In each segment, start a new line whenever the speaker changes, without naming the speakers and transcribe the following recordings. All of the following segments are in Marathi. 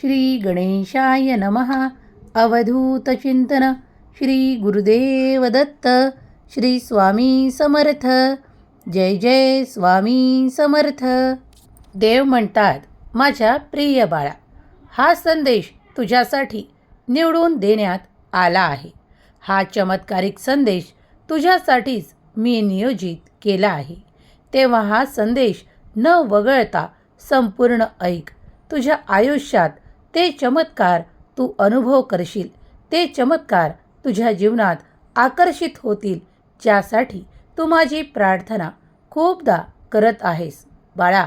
श्री गणेशाय नमः। अवधूतचिंतन श्री गुरुदेव दत्त श्री स्वामी समर्थ। जय जय स्वामी समर्थ। देव म्हणतात माझ्या प्रिय बाळा हा संदेश तुझ्यासाठी निवडून देण्यात आला आहे. हा चमत्कारिक संदेश तुझ्यासाठीच मी नियोजित केला आहे. तेव्हा हा संदेश न वगळता संपूर्ण ऐक. तुझ्या आयुष्यात ते चमत्कार तू अनुभव करशील. ते चमत्कार तुझ्या जीवनात आकर्षित होतील ज्यासाठी तू माझी प्रार्थना खूपदा करत आहेस. बाळा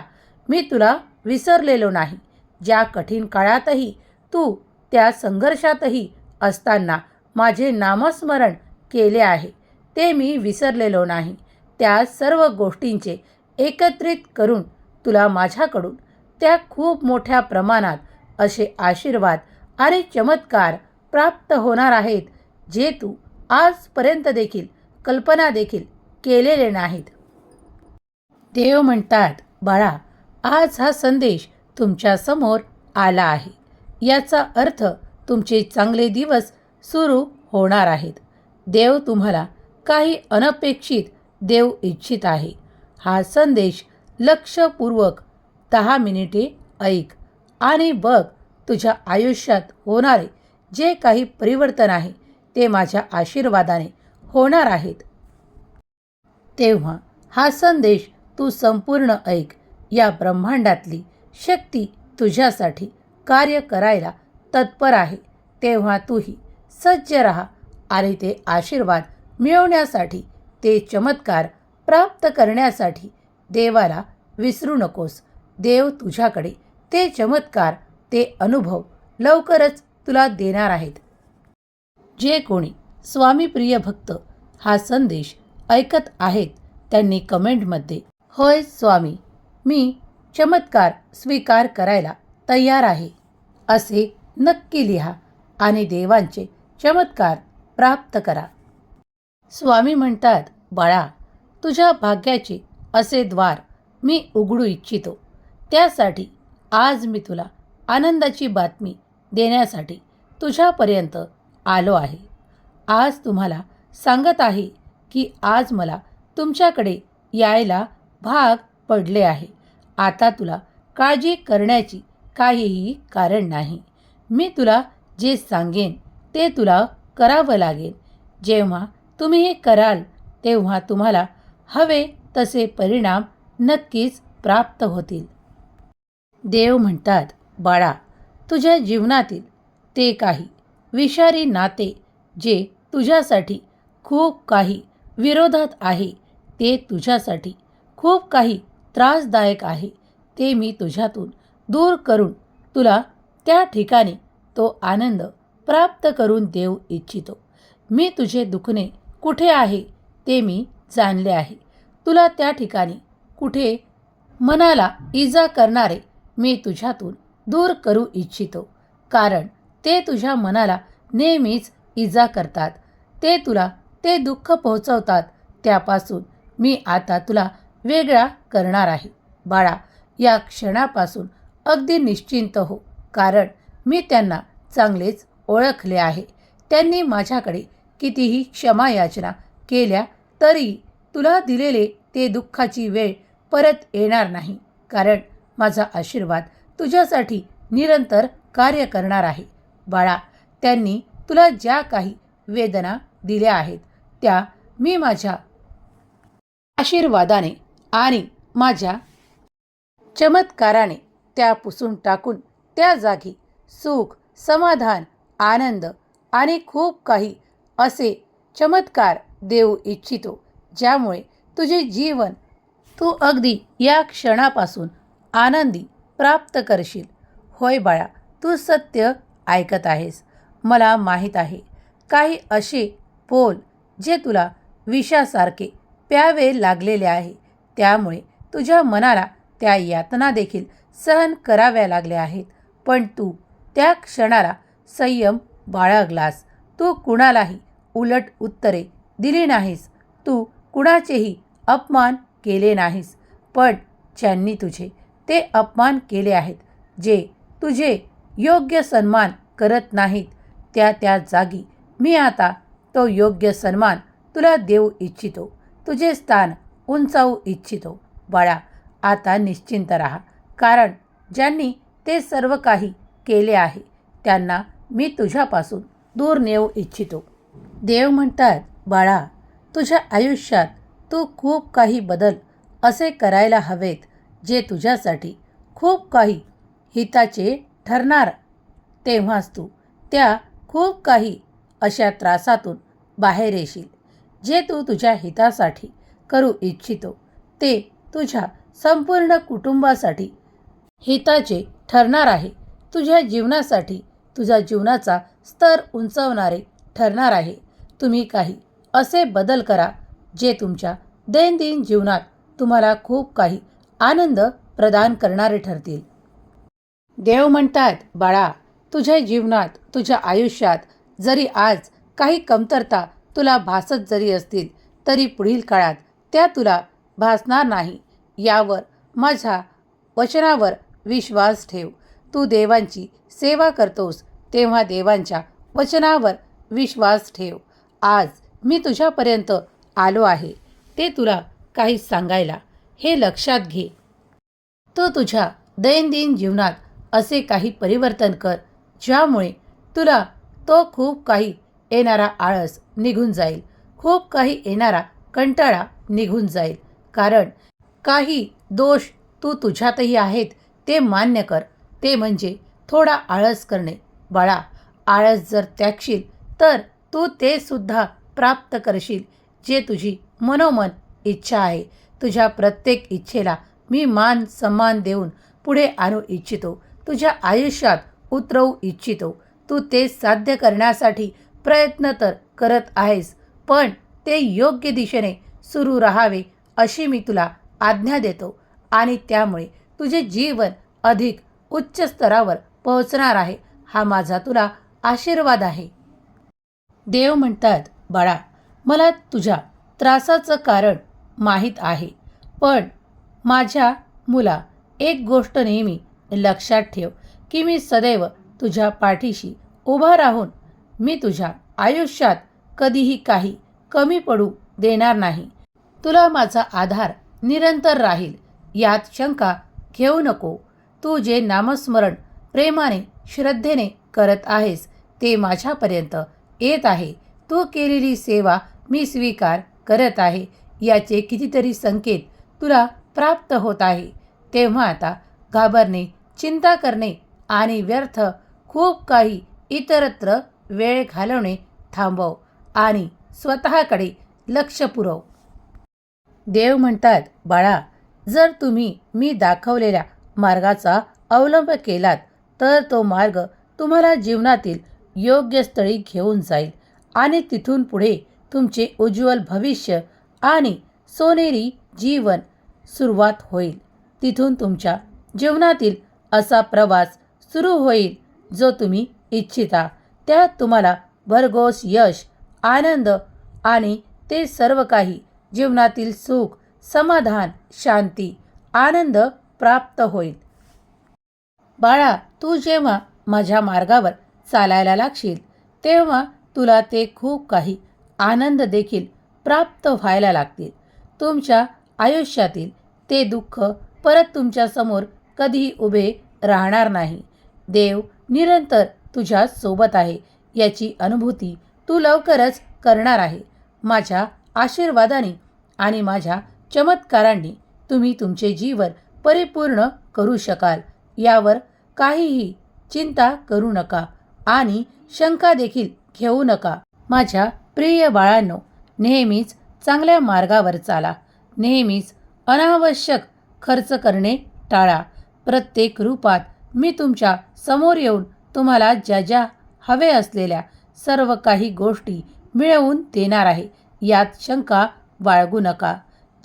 मी तुला विसरलेलो नाही. ज्या कठीण काळातही तू त्या संघर्षातही असताना माझे नामस्मरण केले आहे ते मी विसरलेलो नाही. त्या सर्व गोष्टींचे एकत्रित करून तुला माझ्याकडून त्या खूप मोठ्या प्रमाणात असे आशीर्वाद आणि चमत्कार प्राप्त होणार आहेत जे तू आजपर्यंत देखील कल्पना देखील केलेले नाहीत. देव म्हणतात बाळा आज हा संदेश तुमच्यासमोर आला आहे. याचा अर्थ तुमचे चांगले दिवस सुरू होणार आहेत. देव तुम्हाला काही अनपेक्षित देव इच्छित आहे. हा संदेश लक्षपूर्वक दहा मिनिटे ऐक. आणि बघ तुझ्या आयुष्यात होणारे जे काही परिवर्तन आहे ते माझ्या आशीर्वादाने होणार आहेत. तेव्हा हा संदेश तू संपूर्ण ऐक. या ब्रह्मांडातली शक्ती तुझ्यासाठी कार्य करायला तत्पर आहे. तेव्हा तूही सज्ज रहा आणि ते आशीर्वाद मिळवण्यासाठी ते चमत्कार प्राप्त करण्यासाठी देवाला विसरू नकोस. देव तुझ्याकडे ते चमत्कार ते अनुभव लवकरच तुला देणार आहेत. जे कोणी स्वामीप्रिय भक्त हा संदेश ऐकत आहेत त्यांनी कमेंटमध्ये होय स्वामी मी चमत्कार स्वीकार करायला तयार आहे. असे नक्की लिहा आणि देवांचे चमत्कार प्राप्त करा. स्वामी म्हणतात बाळा तुझ्या भाग्याचे असे द्वार मी उघडू इच्छितो. त्यासाठी आज मी तुला आनंदाची बातमी देण्यासाठी तुझ्यापर्यंत आलो आहे. आज तुम्हाला सांगत आहे की आज मला तुमच्याकडे यायला भाग पडले आहे. आता तुला काळजी करण्याची काहीही कारण नाही. मी तुला जे सांगेन ते तुला करावं लागेल. जेव्हा तुम्ही हे कराल तेव्हा तुम्हाला हवे तसे परिणाम नक्कीच प्राप्त होतील. देव म्हणतात बाळा तुझ्या जीवनातील ते काही विषारी नाते जे तुझ्यासाठी खूप काही विरोधात आहे ते तुझ्यासाठी खूप काही त्रासदायक आहे ते मी तुझ्यातून दूर करून तुला त्या ठिकाणी तो आनंद प्राप्त करून देऊ इच्छितो. मी तुझे दुखणे कुठे आहे ते मी जाणले आहे. तुला त्या ठिकाणी कुठे मनाला इजा करणारे मी तुझ्यातून दूर करू इच्छितो. कारण ते तुझ्या मनाला नेहमीच इजा करतात. ते तुला ते दुःख पोहोचवतात. त्यापासून मी आता तुला वेगळा करणार आहे. बाळा या क्षणापासून अगदी निश्चिंत हो. कारण मी त्यांना चांगलेच ओळखले आहे. त्यांनी माझ्याकडे कितीही क्षमायाचना केल्या तरी तुला दिलेले ते दुःखाची वेळ परत येणार नाही. कारण माझा आशीर्वाद तुझ्यासाठी निरंतर कार्य करणार आहे. बाळा त्यांनी तुला ज्या काही वेदना दिल्या आहेत त्या मी माझ्या आशीर्वादाने आणि माझ्या चमत्काराने त्या पुसून टाकून त्या जागी सुख समाधान आनंद आणि खूप काही असे चमत्कार देऊ इच्छितो ज्यामुळे तुझे जीवन तू अगदी या क्षणापासून आनंदी प्राप्त करशील. होय बाळा तू सत्य ऐकत आहेस. मला माहीत आहे. काही असे पोल जे तुला विषासारखे प्यावे लागलेले आहे. त्यामुळे तुझ्या मनाला त्या यातना देखील सहन कराव्या लागल्या आहेत. पण तू त्या क्षणाला संयम बाळगलास. तू कुणालाही उलट उत्तरे दिली नाहीस. तू कुणाचेही अपमान केले नाहीस. पण ज्यांनी तुझे ते अपमान केले आहेत जे तुझे योग्य सन्मान करत नाहीत. त्या त्या जागी मी आता तो योग्य सन्मान तुला देऊ इच्छितो. तुझे स्थान उंचावू इच्छितो. बाळा आता निश्चिंत राहा. कारण ज्यांनी ते सर्व काही केले आहे त्यांना मी तुझ्यापासून दूर नेऊ इच्छितो. देव म्हणतात बाळा तुझ्या आयुष्यात तू खूप काही बदल असे करायला हवेत. जे तुझ्यासाठी खूप काही हिताचे ठरणार तेव्हाच तू त्या खूप काही अशा त्रासातून बाहेर येशील. जे तू तुझ्या हितासाठी करू इच्छितो ते तुझ्या संपूर्ण कुटुंबासाठी हिताचे ठरणार आहे. तुझ्या जीवनासाठी तुझ्या जीवनाचा स्तर उंचावणारे ठरणार आहे. तुम्ही काही असे बदल करा जे तुमच्या दैनंदिन जीवनात तुम्हाला खूप काही आनंद प्रदान करणारे ठरतील. देव म्हणतात बाळा तुझ्या जीवनात तुझ्या आयुष्यात जरी आज काही कमतरता तुला भासत जरी असतील तरी पुढील काळात त्या तुला भासणार नाही. यावर माझ्या वचनावर विश्वास ठेव. तू देवांची सेवा करतोस तेव्हा देवांच्या वचनावर विश्वास ठेव. आज मी तुझ्यापर्यंत आलो आहे ते तुला काही सांगायला हे लक्षात घे. तू तुझ्या दैनंदिन जीवनात असे काही परिवर्तन कर ज्यामुळे तुला तो खूप काही येणारा आळस निघून जाईल. खूप काही येणारा कंटाळा निघून जाईल. कारण काही दोष तू तुझ्यातही आहेत ते मान्य कर. ते म्हणजे थोडा आळस करणे. बाळा आळस जर त्यागशील तर तू ते सुद्धा प्राप्त करशील जे तुझी मनोमन इच्छा आहे. तुझ्या प्रत्येक इच्छेला मी मान सन्मान देऊन पुढे आणू इच्छितो. तुझ्या आयुष्यात उतरवू इच्छितो. तू ते साध्य करण्यासाठी प्रयत्न तर करत आहेस पण ते योग्य दिशेने सुरू राहावे अशी मी तुला आज्ञा देतो आणि त्यामुळे तुझे जीवन अधिक उच्च स्तरावर पोहोचणार आहे हा माझा तुला आशीर्वाद आहे. देव म्हणतात बाळा मला तुझ्या त्रासाचं कारण माहीत आहे. पण माझ्या मुला एक गोष्ट नेहमी लक्षात ठेव की मी सदैव तुझ्या पाठीशी उभा राहून मी तुझ्या आयुष्यात कधीही काही कमी पडू देणार नाही. तुला माझा आधार निरंतर राहील यात शंका घेऊ नको. तू जे नामस्मरण प्रेमाने श्रद्धेने करत आहेस ते माझ्यापर्यंत येत आहे. तू केलेली सेवा मी स्वीकार करत आहे. याचे कितीतरी संकेत तुला प्राप्त होत आहे. तेव्हा आता घाबरणे चिंता करणे आणि व्यर्थ खूप काही इतरत्र वेळ घालवणे थांबव आणि स्वतःकडे लक्ष पुरव. देव म्हणतात बाळा जर तुम्ही मी दाखवलेल्या मार्गाचा अवलंब केलात तर तो मार्ग तुम्हाला जीवनातील योग्य स्थळी घेऊन जाईल आणि तिथून पुढे तुमचे उज्ज्वल भविष्य आणि सोनेरी जीवन सुरुवात होईल. तिथून तुमच्या जीवनातील असा प्रवास सुरू होईल जो तुम्ही इच्छिता. त्यात तुम्हाला भरघोस यश आनंद आणि ते सर्व काही जीवनातील सुख समाधान शांती आनंद प्राप्त होईल. बाळा तू जेव्हा माझ्या मार्गावर चालायला लागशील तेव्हा तुला ते खूप काही आनंद देखील प्राप्त व्हायला लागतील. तुमच्या आयुष्यातील ते दुःख परत तुमच्यासमोर कधीही उभे राहणार नाही. देव निरंतर तुझ्या सोबत आहे. याची अनुभूती तू लवकरच करणार आहे. माझ्या आशीर्वादाने आणि माझ्या चमत्कारांनी तुम्ही तुमचे जीवन परिपूर्ण करू शकाल. यावर काहीही चिंता करू नका आणि शंका देखील घेऊ नका. माझ्या प्रिय बाळांनो नेहमीच चांगल्या मार्गावर चाला नेहमीच अनावश्यक खर्च करणे टाळा. प्रत्येक रूपात मी तुमच्यासमोर येऊन तुम्हाला ज्या ज्या हवे असलेल्या सर्व काही गोष्टी मिळवून देणार आहे यात शंका बाळगू नका.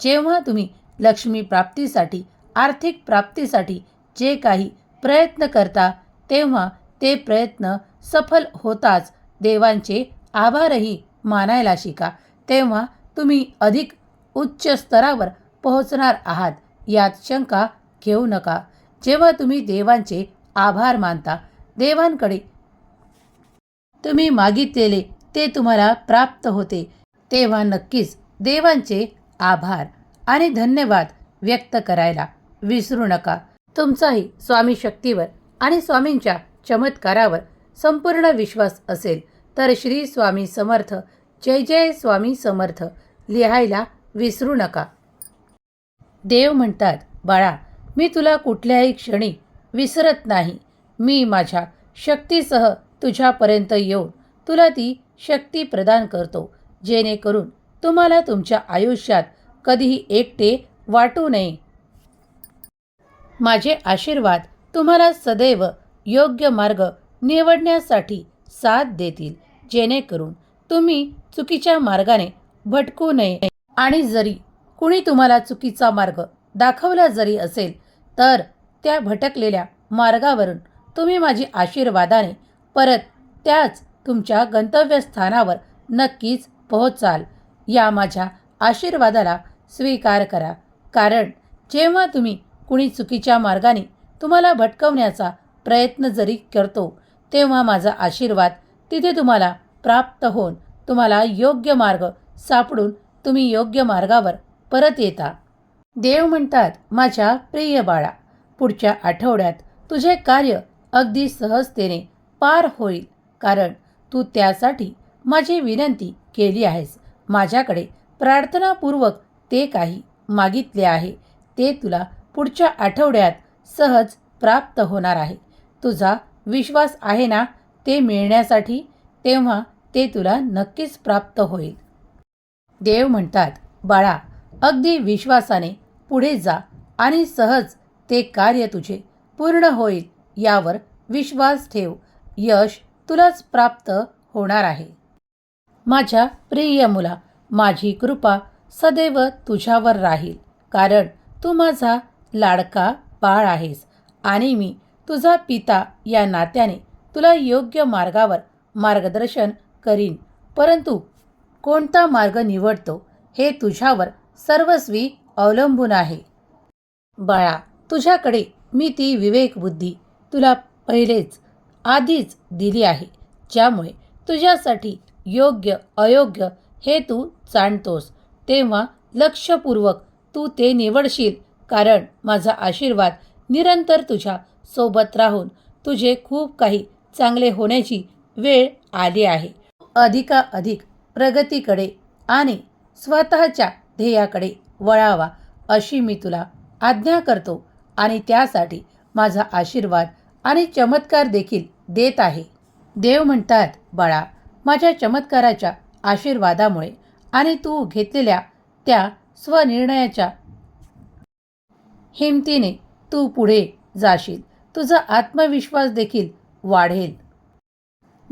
जेव्हा तुम्ही लक्ष्मी प्राप्तीसाठी आर्थिक प्राप्तीसाठी जे काही प्रयत्न करता तेव्हा ते प्रयत्न सफल होताच देवांचे आभारही मानायला शिका. तेव्हा तुम्ही अधिक उच्च स्तरावर पोहोचणार आहात. यात शंका घेऊ नका. जेव्हा तुम्ही देवांचे आभार मानता देवांकडे तुम्ही मागितलेले ते तुम्हाला प्राप्त होते. तेव्हा नक्कीच देवांचे आभार आणि धन्यवाद व्यक्त करायला विसरू नका. तुमचाही स्वामी शक्तीवर आणि स्वामींच्या चमत्कारावर संपूर्ण विश्वास असेल तर श्री स्वामी समर्थ जय जय स्वामी समर्थ. लिहायला विसरू नका. देव म्हणतात बाळा मी तुला कुठल्याही क्षणी विसरत नाही. मी माझ्या शक्तीसह तुझ्यापर्यंत येऊन तुला ती शक्ती प्रदान करतो. जेणेकरून तुम्हाला तुमच्या आयुष्यात कधीही एकटे वाटू नये. माझे आशीर्वाद तुम्हाला सदैव योग्य मार्ग निवडण्यासाठी साथ देतील. जेणेकरून तुम्ही चुकीच्या मार्गाने भटकू नये. आणि जरी कुणी तुम्हाला चुकीचा मार्ग दाखवला जरी असेल तर त्या भटकलेल्या मार्गावरून तुम्ही माझी आशीर्वादाने परत त्याच तुमच्या गंतव्यस्थानावर नक्कीच पोहोचाल. या माझ्या आशीर्वादाला स्वीकार करा. कारण जेव्हा तुम्ही कुणी चुकीच्या मार्गाने तुम्हाला भटकवण्याचा प्रयत्न जरी करतो तेव्हा माझा आशीर्वाद तिथे तुम्हाला प्राप्त होऊन तुम्हाला योग्य मार्ग सापडून तुम्ही योग्य मार्गावर परत येता. देव म्हणतात माझ्या प्रिय बाळा पुढच्या आठवड्यात तुझे कार्य अगदी सहजतेने पार होईल कारण तू त्यासाठी माझी विनंती केली आहेस. माझ्याकडे प्रार्थनापूर्वक ते काही मागितले आहे. ते तुला पुढच्या आठवड्यात सहज प्राप्त होणार आहे. तुझा विश्वास आहे ना ते मिळण्यासाठी? तेव्हा ते तुला नक्कीच प्राप्त होईल. देव म्हणतात बाळा अगदी विश्वासाने पुढे जा आणि सहज ते कार्य तुझे पूर्ण होईल यावर विश्वास ठेव. यश तुलाच प्राप्त होणार आहे. माझ्या प्रिय मुला माझी कृपा सदैव तुझ्यावर राहील कारण तू माझा लाडका बाळ आहेस आणि मी तुझा पिता या नात्याने तुला योग्य मार्गावर मार्गदर्शन करीन. परंतु कोणता मार्ग निवडतो हे तुझ्यावर सर्वस्वी अवलंबून आहे. बाळा तुझ्याकडे मी ती विवेकबुद्धी तुला पहिलेच आधीच दिली आहे. ज्यामुळे तुझ्यासाठी योग्य अयोग्य हे तू जाणतोस तेव्हा लक्षपूर्वक तू ते निवडशील. कारण माझा आशीर्वाद निरंतर तुझ्या सोबत राहून तुझे खूप काही चांगले होण्याची वेळ आली आहे. अधिकाधिक प्रगतीकडे आणि स्वतःच्या ध्येयाकडे वळावा अशी मी तुला आज्ञा करतो आणि त्यासाठी माझा आशीर्वाद आणि चमत्कार देखील देत आहे. देव म्हणतात बाळा माझ्या चमत्काराच्या आशीर्वादामुळे आणि तू घेतलेल्या त्या स्वनिर्णयाच्या हिमतीने तू पुढे जाशील. तुझा आत्मविश्वास देखील वाढेल.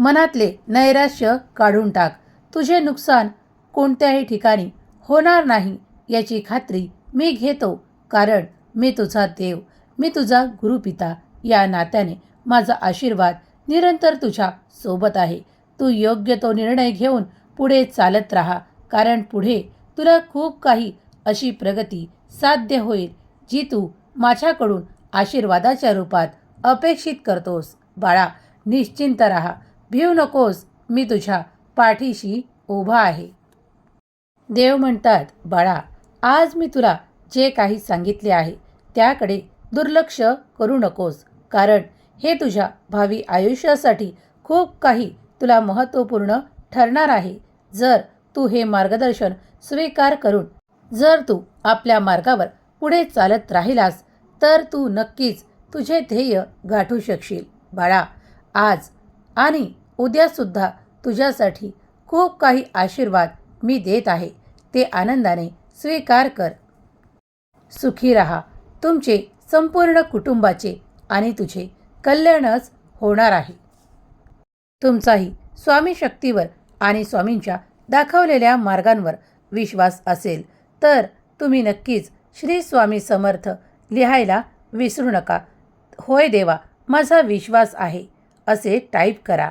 मनातले नैराश्य काढून टाक. तुझे नुकसान कोणत्याही ठिकाणी होणार नाही याची खात्री मी घेतो. कारण मी तुझा देव मी तुझा गुरुपिता. या नात्याने माझा आशीर्वाद निरंतर तुझ्या सोबत आहे. तू योग्य तो निर्णय घेऊन पुढे चालत राहा. कारण पुढे तुला खूप काही अशी प्रगती साध्य होईल जी तू माझ्याकडून आशीर्वादाच्या रूपात अपेक्षित करतोस. बाळा निश्चिंत राहा. भिऊ नकोस मी तुझ्या पाठीशी उभा आहे. देव म्हणतात बाळा आज मी तुला जे काही सांगितले आहे त्याकडे दुर्लक्ष करू नकोस कारण हे तुझ्या भावी आयुष्यासाठी खूप काही तुला महत्त्वपूर्ण ठरणार आहे. जर तू हे मार्गदर्शन स्वीकार करून जर तू आपल्या मार्गावर पुढे चालत राहिलास तर तू नक्कीच तुझे ध्येय गाठू शकशील. बाळा आज आणि उद्यासुद्धा तुझ्यासाठी खूप काही आशीर्वाद मी देत आहे. ते आनंदाने स्वीकार कर. सुखी रहा. तुमचे संपूर्ण कुटुंबाचे आणि तुझे कल्याणच होणार आहे. तुमचाही स्वामी शक्तीवर आणि स्वामींच्या दाखवलेल्या मार्गांवर विश्वास असेल तर तुम्ही नक्कीच श्री स्वामी समर्थ लिहायला विसरू नका. होय देवा माझा विश्वास आहे असे टाईप करा.